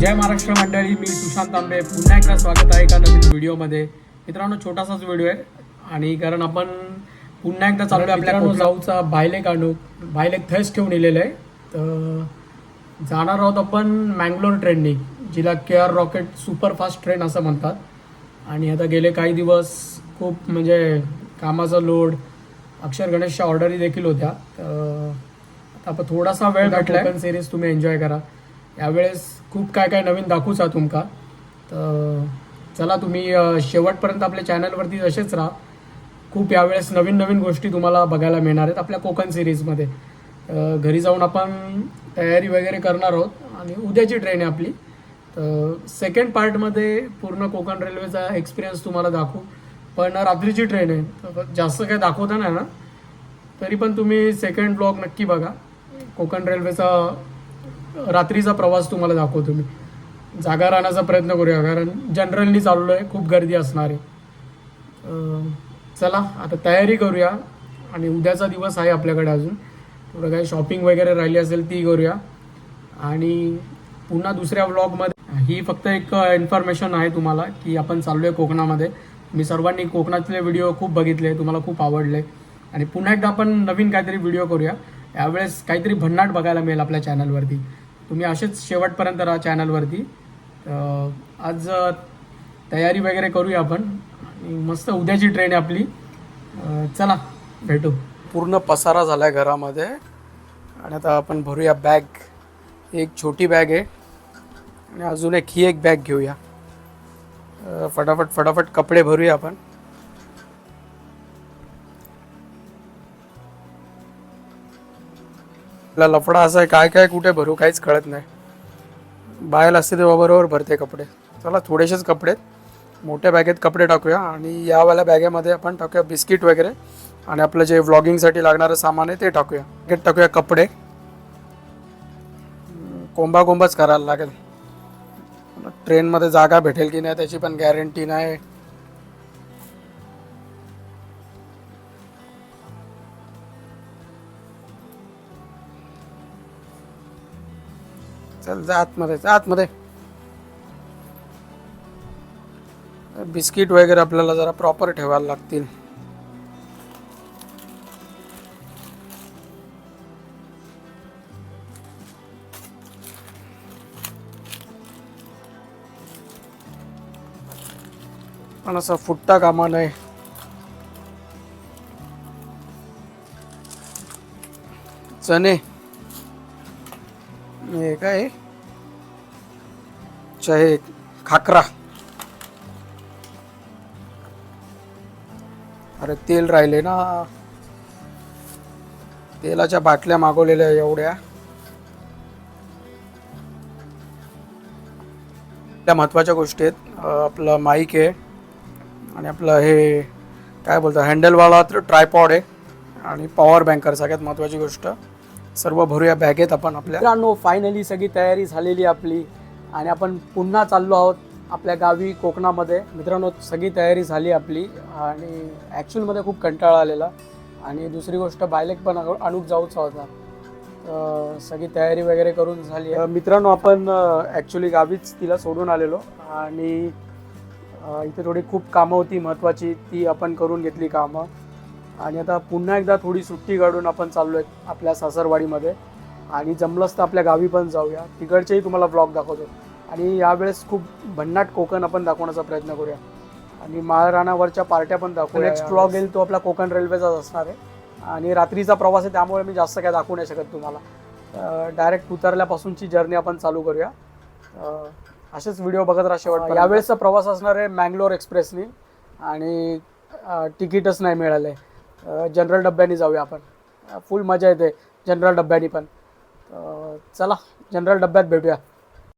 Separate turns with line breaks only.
श्रीकांत तांबे. पुन्हा एकदा स्वागत आहे एका नवीन व्हिडिओमध्ये. मित्रांनो छोटासाच व्हिडिओ आहे आणि कारण आपण पुन्हा एकदा चालू आहे आपल्या जाऊचा बायलेक आणू बायलेक थेस ठेवून इलेलं आहे. तर जाणार आहोत आपण मँगलोर ट्रेननी जिला K R rocket superfast train असं म्हणतात. आणि आता गेले काही दिवस खूप म्हणजे कामाचा लोड अक्षर गणेशच्या ऑर्डरी देखील होत्या. तर आता आपण थोडासा वेळ भेटला सिरीज तुम्ही एन्जॉय करा. यावेळेस खूप काय काय नवीन दाखवूचा तुमका. तर चला तुम्ही शेवटपर्यंत आपल्या चॅनलवरती असेच राहा. खूप यावेळेस नवीन नवीन गोष्टी तुम्हाला बघायला मिळणार आहेत आपल्या कोकण सिरीजमध्ये. घरी जाऊन आपण तयारी वगैरे करणार आहोत आणि उद्याची ट्रेन आहे आपली. तर सेकंड पार्टमध्ये पूर्ण कोकण रेल्वेचा एक्सपिरियन्स तुम्हाला दाखवू. पण रात्रीची ट्रेन आहे. तर जास्त काही दाखवता नाही ना. तरी पण तुम्ही सेकंड ब्लॉग नक्की बघा. कोकण रेल्वेचा रात्रीचा प्रवास तुम्हाला दाखवतो मी. जागा राहण्याचा प्रयत्न करूया कारण जनरलनी चाललो आहे खूप गर्दी असणार आहे. चला आता तयारी करूया आणि उद्याचा दिवस आहे आपल्याकडे अजून. थोडं काही शॉपिंग वगैरे राहिली असेल ती करूया. आणि पुन्हा दुसऱ्या व्लॉगमध्ये ही फक्त एक इन्फॉर्मेशन आहे तुम्हाला की आपण चाललो आहे कोकणामध्ये. मी सर्वांनी कोकणातले व्हिडिओ खूप बघितले तुम्हाला खूप आवडले. आणि पुन्हा एकदा आपण नवीन काहीतरी व्हिडिओ करूया. यावेळेस काहीतरी भन्नाट बघायला मिळेल आपल्या चॅनलवरती. तुम्ही असेच शेवटपर्यंत राहा चॅनलवरती. आज तयारी वगैरे करूया आपण. मस्त उद्याची ट्रेन आहे आपली. चला भेटू. पूर्ण पसारा झाला आहे घरामध्ये. आणि आता आपण भरूया बॅग एक छोटी बॅग आहे. आणि अजून एक ही एक बॅग घेऊया. फटाफट फटाफट कपडे भरूया आपण. आपला लफडा असा आहे काय काय कुठे भरू काहीच कळत नाही. बायल असते तेव्हा बरोबर भरते कपडे. चला थोडेसेच कपडे मोठ्या बॅगेत कपडे टाकूया आणि यावाल्या बॅगेमध्ये आपण टाकूया बिस्किट वगैरे आणि आपलं जे व्लॉगिंगसाठी लागणारं सामान आहे ते टाकूया. बॅगेत टाकूया कपडे. कोंबा कोंबाच करायला लागेल. ट्रेनमध्ये जागा भेटेल की नाही त्याची पण गॅरंटी नाही. चल जा आतमध्ये जा आतमध्ये. बिस्किट वगैरे आपल्याला जरा प्रॉपर ठेवायला लागतील. पण असा फुटता कामा नाही चणे. हे काय चहे खाकरा. अरे तेल राहिले ना. तेलाच्या बाटल्या मागवलेल्या एवढ्या. त्या महत्त्वाच्या गोष्टी आहेत. आपलं माईक आहे. आणि आपलं हे काय बोलतं हँडलवाला तर ट्रायपॉड आहे. आणि पॉवर बँकर सगळ्यात महत्त्वाची गोष्ट. सर्व भरूया बॅगेत आपण आपल्या. मित्रांनो फायनली सगळी तयारी झालेली आपली. आणि आपण पुन्हा चाललो आहोत आपल्या गावी कोकणामध्ये. मित्रांनो सगळी तयारी झाली आपली. आणि ॲक्च्युअलमध्ये खूप कंटाळा आलेला. आणि दुसरी गोष्ट बायलेक पण आणूक जाऊचा होता. सगळी तयारी वगैरे करून झाली. मित्रांनो आपण ॲक्च्युली गावीच तिला सोडून आलेलो. आणि इथे थोडी खूप कामं होती महत्त्वाची ती आपण करून घेतली कामं. आणि आता पुन्हा एकदा थोडी सुट्टी काढून आपण चाललो आहे आपल्या सासरवाडीमध्ये. आणि जमलंच तर आपल्या गावी पण जाऊया. तिकडचेही तुम्हाला ब्लॉग दाखवतो. आणि यावेळेस खूप भन्नाट कोकण आपण दाखवण्याचा प्रयत्न करूया. आणि माळरानावरच्या पार्ट्या पण दाखवू नेक्स्ट ब्लॉग येईल तो आपला कोकण रेल्वेचाच असणार आहे. आणि रात्रीचा प्रवास आहे त्यामुळे मी जास्त काय दाखवू नाही शकत तुम्हाला. डायरेक्ट उतरल्यापासूनची जर्नी आपण चालू करूया. असेच व्हिडिओ बघत राहा शेवट यावेळेसचा प्रवास असणार आहे मँगलोर एक्सप्रेसनी. आणि तिकीटच नाही मिळालं आहे जनरल डब्याने जाऊया आपण. फुल मजा येते जनरल डब्याने पण. चला जनरल डब्यात भेटूया.